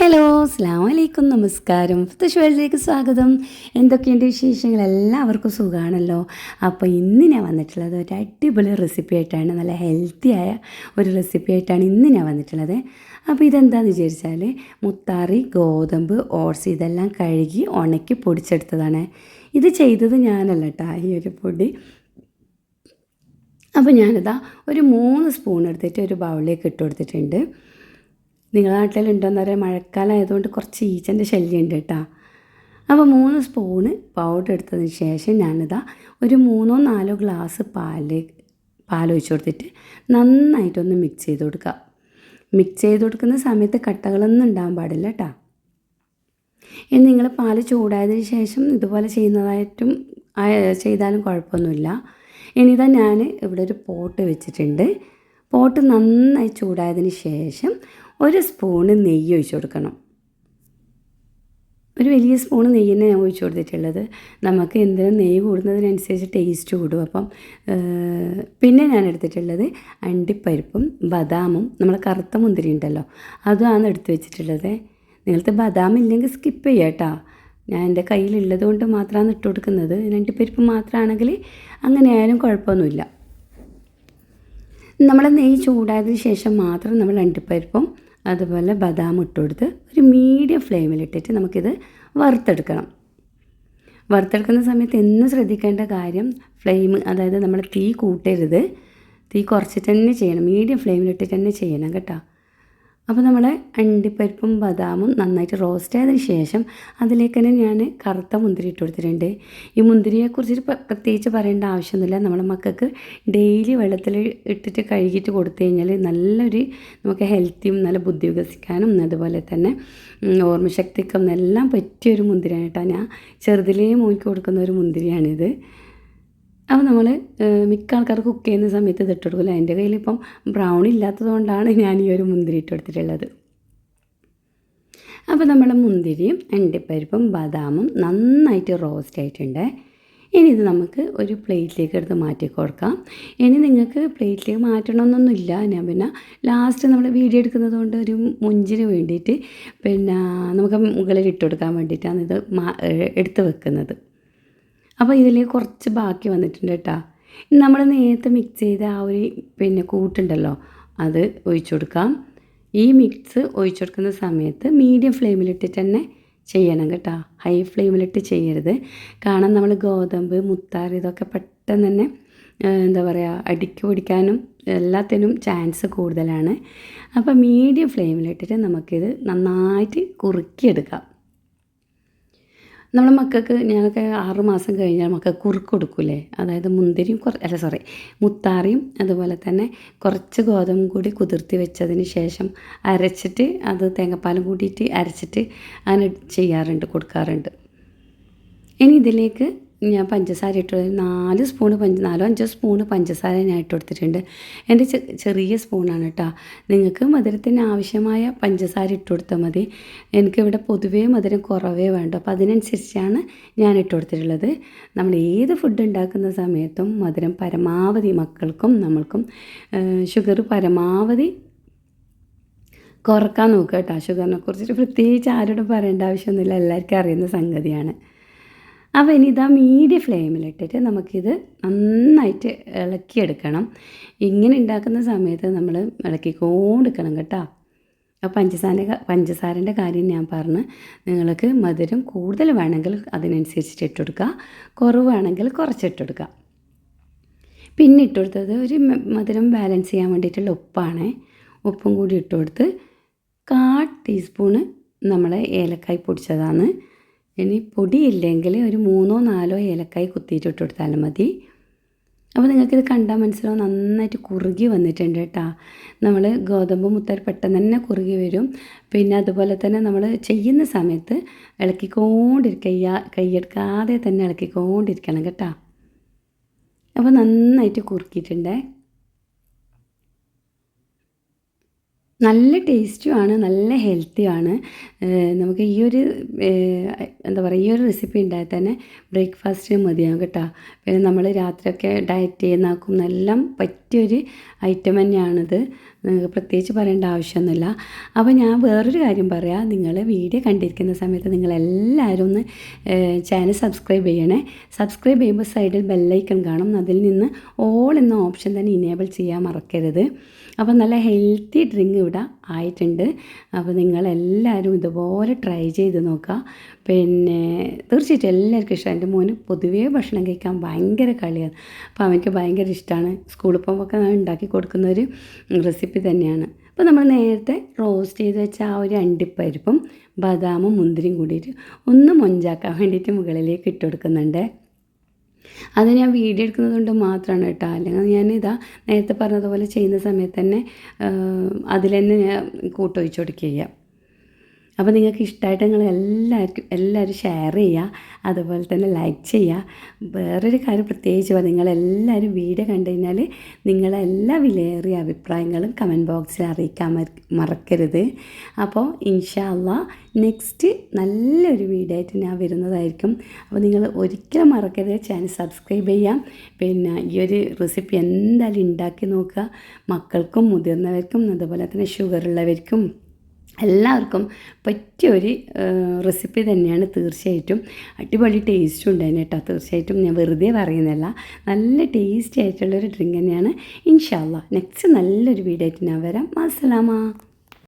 Hello അസ്ലാം വലൈക്കും നമസ്കാരം. ഫുത്തശ്വരിലേക്ക് സ്വാഗതം. എന്തൊക്കെയുണ്ട് വിശേഷങ്ങൾ? എല്ലാവർക്കും സുഖമാണല്ലോ അപ്പോൾ ഇന്ന് ഞാൻ വന്നിട്ടുള്ളത് ഒരു അടിപൊളി റെസിപ്പി ആയിട്ടാണ് നല്ല ഹെൽത്തി ആയ ഒരു റെസിപ്പി ആയിട്ടാണ് ഇന്ന് ഞാൻ വന്നിട്ടുള്ളത്. അപ്പോൾ ഇതെന്താണെന്ന് വിചാരിച്ചാൽ മുത്താറി ഗോതമ്പ് ഓട്സ് ഇതെല്ലാം കഴുകി ഉണക്കി പൊടിച്ചെടുത്തതാണ്. ഇത് ചെയ്തത് ഞാനല്ല കേട്ടോ ഈ ഒരു പൊടി. അപ്പോൾ ഞാനിതാ ഒരു മൂന്ന് സ്പൂൺ എടുത്തിട്ട് ഒരു ബൗളിലേക്ക് ഇട്ട് കൊടുത്തിട്ടുണ്ട്. നിങ്ങളുടെ നാട്ടിലുണ്ടോയെന്ന് പറയാം ആയതുകൊണ്ട് കുറച്ച് ഈച്ചന്റെ ശല്യം ഉണ്ട് കേട്ടോ. അപ്പോൾ മൂന്ന് സ്പൂണ് പൗഡർ എടുത്തതിന് ശേഷം ഞാനിതാ ഒരു മൂന്നോ നാലോ ഗ്ലാസ് പാൽ പാൽ ഒഴിച്ച് കൊടുത്തിട്ട് നന്നായിട്ടൊന്ന് മിക്സ് ചെയ്ത് കൊടുക്കുക. മിക്സ് ചെയ്ത് കൊടുക്കുന്ന സമയത്ത് കട്ടകളൊന്നും ഉണ്ടാകാൻ പാടില്ല കേട്ടോ. ഇനി നിങ്ങൾ പാൽ ചൂടായതിന് ശേഷം ഇതുപോലെ ചെയ്യുന്നതായിട്ടും ചെയ്താലും കുഴപ്പമൊന്നുമില്ല. ഇനിതാ ഞാൻ ഇവിടെ ഒരു പോട്ട് വെച്ചിട്ടുണ്ട്. പോട്ട് നന്നായി ചൂടായതിന് ശേഷം ഒരു സ്പൂണ് നെയ്യ് ഒഴിച്ചു കൊടുക്കണം. ഒരു വലിയ സ്പൂണ് നെയ്യ് ഞാൻ ഒഴിച്ചു കൊടുത്തിട്ടുള്ളത്. നമുക്ക് എന്തിനും നെയ്യ് കൂടുന്നതിനനുസരിച്ച് ടേസ്റ്റ് കൂടും. അപ്പം പിന്നെ ഞാൻ എടുത്തിട്ടുള്ളത് അണ്ടിപ്പരിപ്പും ബദാമും. നമ്മൾ കറുത്ത മുന്തിരി ഉണ്ടല്ലോ അതുമാണ് എടുത്തു വെച്ചിട്ടുള്ളത്. നിങ്ങൾക്ക് ബദാം ഇല്ലെങ്കിൽ സ്കിപ്പ് ചെയ്യാം കേട്ടോ. ഞാൻ എന്റെ കയ്യിലുള്ളത് കൊണ്ട് മാത്രമാണ് ഇട്ട് കൊടുക്കുന്നത്. അണ്ടിപ്പരിപ്പ് മാത്രമാണെങ്കിൽ അങ്ങനെ ആയാലും കുഴപ്പമൊന്നുമില്ല. നമ്മൾ നെയ്യ് ചൂടായതിന് ശേഷം മാത്രം നമ്മൾ അണ്ടിപ്പരിപ്പും അതുപോലെ ബദാം ഇട്ട് കൊടുത്ത് ഒരു മീഡിയം ഫ്ലെയിമിലിട്ടിട്ട് നമുക്കിത് വറുത്തെടുക്കണം. വറുത്തെടുക്കുന്ന സമയത്ത് എന്നും ശ്രദ്ധിക്കേണ്ട കാര്യം ഫ്ലെയിം അതായത് നമ്മൾ തീ കൂട്ടരുത്. തീ കുറച്ചിട്ട് തന്നെ ചെയ്യണം. മീഡിയം ഫ്ലെയിമിലിട്ടിട്ട് തന്നെ ചെയ്യണം കേട്ടോ. അപ്പോൾ നമ്മൾ അണ്ടിപ്പരിപ്പും ബദാമും നന്നായിട്ട് റോസ്റ്റ് ആയതിന് ശേഷം അതിലേക്ക് തന്നെ ഞാൻ കറുത്ത മുന്തിരി ഇട്ട് കൊടുത്തിട്ടുണ്ട്. ഈ മുന്തിരിയെക്കുറിച്ച് പ്ര- പ്രത്യേകിച്ച് പറയേണ്ട ആവശ്യമൊന്നുമില്ല. നമ്മളെ മക്കൾക്ക് ഡെയിലി വെള്ളത്തിൽ ഇട്ടിട്ട് കഴുകിയിട്ട് കൊടുത്തു കഴിഞ്ഞാൽ നല്ലൊരു നമുക്ക് ഹെൽത്തിയും നല്ല ബുദ്ധി വികസിക്കാനും അതുപോലെ തന്നെ ഓർമ്മശക്തിക്കും എല്ലാം പറ്റിയൊരു മുന്തിരിയാണ് കേട്ടോ. ഞാൻ ചെറുതിലേ മൂക്കി കൊടുക്കുന്ന ഒരു മുന്തിരിയാണിത്. അപ്പോൾ നമ്മൾ മിക്ക ആൾക്കാർ കുക്ക് ചെയ്യുന്ന സമയത്ത് ഇതിട്ട് കൊടുക്കില്ല കയ്യിൽ ഇപ്പം ബ്രൗൺ ഇല്ലാത്തത് കൊണ്ടാണ് ഞാൻ ഈ ഒരു മുന്തിരി ഇട്ട് കൊടുത്തിട്ടുള്ളത്. അപ്പോൾ നമ്മുടെ മുന്തിരിയും അണ്ടിപ്പരിപ്പും ബദാമും നന്നായിട്ട് റോസ്റ്റ് ആയിട്ടുണ്ട്. ഇനി ഇത് നമുക്ക് ഒരു പ്ലേറ്റിലേക്ക് എടുത്ത് മാറ്റി കൊടുക്കാം. ഇനി നിങ്ങൾക്ക് പ്ലേറ്റിലേക്ക് മാറ്റണമെന്നൊന്നുമില്ല. ഞാൻ പിന്നെ ലാസ്റ്റ് നമ്മൾ വീഡിയോ എടുക്കുന്നത് കൊണ്ട് ഒരു മുഞ്ചിന് വേണ്ടിയിട്ട് പിന്നെ നമുക്ക് മുകളിൽ ഇട്ട് കൊടുക്കാൻ വേണ്ടിയിട്ടാണ് ഇത് എടുത്ത് വെക്കുന്നത്. അപ്പോൾ ഇതിൽ കുറച്ച് ബാക്കി വന്നിട്ടുണ്ട് കേട്ടോ നമ്മൾ നേരത്തെ മിക്സ് ചെയ്ത ആ ഒരു പിന്നെ കൂട്ടുണ്ടല്ലോ അത് ഒഴിച്ചു കൊടുക്കാം. ഈ മിക്സ് ഒഴിച്ചു കൊടുക്കുന്ന സമയത്ത് മീഡിയം ഫ്ലെയിമിലിട്ടിട്ട് തന്നെ ചെയ്യണം കേട്ടോ. ഹൈ ഫ്ലെയിമിലിട്ട് ചെയ്യരുത്. കാരണം നമ്മൾ ഗോതമ്പ് മുത്താറ് ഇതൊക്കെ പെട്ടെന്ന് തന്നെ എന്താ പറയുക അടിക്ക് പിടിക്കാനും എല്ലാത്തിനും ചാൻസ് കൂടുതലാണ്. അപ്പോൾ മീഡിയം ഫ്ലെയിമിലിട്ടിട്ട് നമുക്കിത് നന്നായിട്ട് കുറുക്കിയെടുക്കാം. നമ്മളെ മക്കൾക്ക് ഞാനൊക്കെ ആറ് മാസം കഴിഞ്ഞാൽ മക്കൾക്ക് കുറുക്ക് കൊടുക്കൂലേ? അതായത് മുന്തിരിയും കുറ അല്ല സോറി മുത്താറിയും അതുപോലെ തന്നെ കുറച്ച് ഗോതമ്പ് കൂടി കുതിർത്തി വെച്ചതിന് ശേഷം അരച്ചിട്ട് അത് തേങ്ങാപ്പാലും കൂടിയിട്ട് അരച്ചിട്ട് അങ്ങനെ ചെയ്യാറുണ്ട് കൊടുക്കാറുണ്ട്. ഇനി ഇതിലേക്ക് ഞാൻ പഞ്ചസാര ഇട്ട് നാല് സ്പൂൺ പഞ്ച നാലോ അഞ്ചോ സ്പൂണ് പഞ്ചസാര ഞാൻ ഇട്ട് കൊടുത്തിട്ടുണ്ട്. എന്റെ ചെറിയ സ്പൂണാണ് കേട്ടോ. നിങ്ങൾക്ക് മധുരത്തിന് ആവശ്യമായ പഞ്ചസാര ഇട്ട് കൊടുത്താൽ മതി. എനിക്കിവിടെ പൊതുവേ മധുരം കുറവേ വേണ്ട. അപ്പോൾ അതിനനുസരിച്ചാണ് ഞാൻ ഇട്ട് കൊടുത്തിട്ടുള്ളത്. നമ്മൾ ഏത് ഫുഡ് ഉണ്ടാക്കുന്ന സമയത്തും മധുരം പരമാവധി മക്കൾക്കും നമ്മൾക്കും ഷുഗർ പരമാവധി കുറയ്ക്കാൻ നോക്കുക കേട്ടോ. ഷുഗറിനെ കുറിച്ചിട്ട് പ്രത്യേകിച്ച് ആരോടും പറയേണ്ട ആവശ്യമൊന്നുമില്ല. എല്ലാവർക്കും അറിയുന്ന സംഗതിയാണ്. അപ്പോൾ ഇനി ഇതാ മീഡിയം ഫ്ലെയിമിലിട്ടിട്ട് നമുക്കിത് നന്നായിട്ട് ഇളക്കിയെടുക്കണം. ഇങ്ങനെ ഉണ്ടാക്കുന്ന സമയത്ത് നമ്മൾ ഇളക്കിക്കൊണ്ടിരിക്കണം കേട്ടോ. അപ്പോൾ പഞ്ചസാര പഞ്ചസാരന്റെ കാര്യം ഞാൻ പറഞ്ഞ് നിങ്ങൾക്ക് മധുരം കൂടുതൽ വേണമെങ്കിൽ അതിനനുസരിച്ചിട്ട് ഇട്ടുകൊടുക്കുക കുറവ് കുറവാണെങ്കിൽ കുറച്ചിട്ട് ഇട്ടുകൊടുക്കുക പിന്നെ ഇട്ടുകൊടുത്തത് ഒരു മധുരം ബാലൻസ് ചെയ്യാൻ വേണ്ടിയിട്ടുള്ള ഉപ്പാണ്. ഉപ്പും കൂടി ഇട്ടുകൊടുത്ത് കാ ടീസ്പൂണ് നമ്മളെ ഏലക്കായ് പൊടിച്ചതാണ്. ഇനി പൊടിയില്ലെങ്കിൽ ഒരു മൂന്നോ നാലോ ഏലക്കായി കുത്തിയിട്ട് ഇട്ട് കൊടുത്താലും മതി. അപ്പോൾ നിങ്ങൾക്കിത് കണ്ടാൽ മനസ്സിലാവും നന്നായിട്ട് കുറുകി വന്നിട്ടുണ്ട് കേട്ടോ. നമ്മൾ ഗോതമ്പ് മുത്തർ പെട്ടെന്ന് തന്നെ കുറുകി വരും. പിന്നെ അതുപോലെ തന്നെ നമ്മൾ ചെയ്യുന്ന സമയത്ത് ഇളക്കിക്കൊണ്ടിരിക്കുക കൈയെടുക്കാതെ തന്നെ ഇളക്കിക്കൊണ്ടിരിക്കണം കേട്ടോ. അപ്പോൾ നന്നായിട്ട് കുറുക്കിയിട്ടുണ്ടേ. നല്ല ടേസ്റ്റുമാണ് നല്ല ഹെൽത്തിയാണ്. നമുക്ക് ഈ ഒരു എന്താ പറയുക ഈ ഒരു റെസിപ്പി ഉണ്ടായാൽ തന്നെ ബ്രേക്ക്ഫാസ്റ്റ് മതിയാകും കേട്ടോ. പിന്നെ നമ്മൾ രാത്രിയൊക്കെ ഡയറ്റ് ചെയ്യുന്നാക്കും എല്ലാം പറ്റിയൊരു ഐറ്റം തന്നെയാണിത്. നിങ്ങൾക്ക് പ്രത്യേകിച്ച് പറയേണ്ട ആവശ്യമൊന്നുമില്ല. അപ്പോൾ ഞാൻ വേറൊരു കാര്യം പറയാം. നിങ്ങൾ വീഡിയോ കണ്ടിരിക്കുന്ന സമയത്ത് നിങ്ങളെല്ലാവരും ഒന്ന് ചാനൽ സബ്സ്ക്രൈബ് ചെയ്യണേ. സബ്സ്ക്രൈബ് ചെയ്യുമ്പോൾ സൈഡിൽ ബെല്ലൈക്കൺ കാണും. അതിൽ നിന്ന് ഓൾ എന്ന ഓപ്ഷൻ തന്നെ ഇനേബിൾ ചെയ്യാൻ മറക്കരുത്. അപ്പോൾ നല്ല ഹെൽത്തി ഡ്രിങ്ക് ഇവിടെ ആയിട്ടുണ്ട്. അപ്പോൾ നിങ്ങളെല്ലാവരും ഇതുപോലെ ട്രൈ ചെയ്ത് നോക്കുക. പിന്നെ തീർച്ചയായിട്ടും എല്ലാവർക്കും ഇഷ്ടം. എന്റെ മോന് പൊതുവേ ഭക്ഷണം കഴിക്കാൻ ഭയങ്കര കളിയാണ്. അപ്പോൾ അവനക്ക് ഭയങ്കര ഇഷ്ടമാണ്. സ്കൂളിൽ പോകുമ്പോൾ ഞാൻ ഉണ്ടാക്കി കൊടുക്കുന്ന ഒരു റെസിപ്പി തന്നെയാണ്. അപ്പോൾ നമ്മൾ നേരത്തെ റോസ്റ്റ് ചെയ്ത് വെച്ച ആ ഒരു അണ്ടിപ്പരിപ്പും ബദാമും മുന്തിരിയും കൂടിയിട്ട് ഒന്ന് മൊഞ്ചാക്കാൻ വേണ്ടിയിട്ട് മുകളിലേക്ക് ഇട്ട് കൊടുക്കുന്നുണ്ട്. അത് ഞാൻ വീഡിയോ എടുക്കുന്നത് കൊണ്ട് മാത്രമാണ് കേട്ടോ. അല്ലെങ്കിൽ ഞാനിതാ നേരത്തെ പറഞ്ഞതുപോലെ ചെയ്യുന്ന സമയത്ത് തന്നെ അതിൽ തന്നെ ഞാൻ കൂട്ടൊഴിച്ച് കൊടുക്കുക അപ്പോൾ നിങ്ങൾക്ക് ഇഷ്ടമായിട്ട് നിങ്ങൾ എല്ലാവർക്കും എല്ലാവരും ഷെയർ ചെയ്യുക അതുപോലെ തന്നെ ലൈക്ക് ചെയ്യുക വേറൊരു കാര്യം പ്രത്യേകിച്ച് നിങ്ങളെല്ലാവരും വീഡിയോ കണ്ടു കഴിഞ്ഞാൽ നിങ്ങളെല്ലാ വിലയേറിയ അഭിപ്രായങ്ങളും കമന്റ് ബോക്സിൽ അറിയിക്കാൻ മറക്കരുത്. അപ്പോൾ ഇൻഷാല്ല നെക്സ്റ്റ് നല്ലൊരു വീഡിയോ ആയിട്ട് ഞാൻ വരുന്നതായിരിക്കും. അപ്പോൾ നിങ്ങൾ ഒരിക്കലും മറക്കരുത്. ചാനൽ സബ്സ്ക്രൈബ് ചെയ്യാം. പിന്നെ ഈ ഒരു റെസിപ്പി എന്തായാലും ഉണ്ടാക്കി നോക്കുക. മക്കൾക്കും മുതിർന്നവർക്കും അതുപോലെ തന്നെ ഷുഗർ ഉള്ളവർക്കും. എല്ലാവർക്കും പറ്റിയ ഒരു റെസിപ്പി തന്നെയാണ് തീർച്ചയായിട്ടും. അടിപൊളി ടേസ്റ്റും ഉണ്ടായിരുന്നു കേട്ടോ. തീർച്ചയായിട്ടും ഞാൻ വെറുതെ പറയുന്നില്ല നല്ല ടേസ്റ്റി ആയിട്ടുള്ളൊരു ഡ്രിങ്ക് തന്നെയാണ്. ഇൻഷാല്ല നെക്സ്റ്റ് നല്ലൊരു വീഡിയോ ആയിട്ട് ഞാൻ വരാം. അസ്സലാമ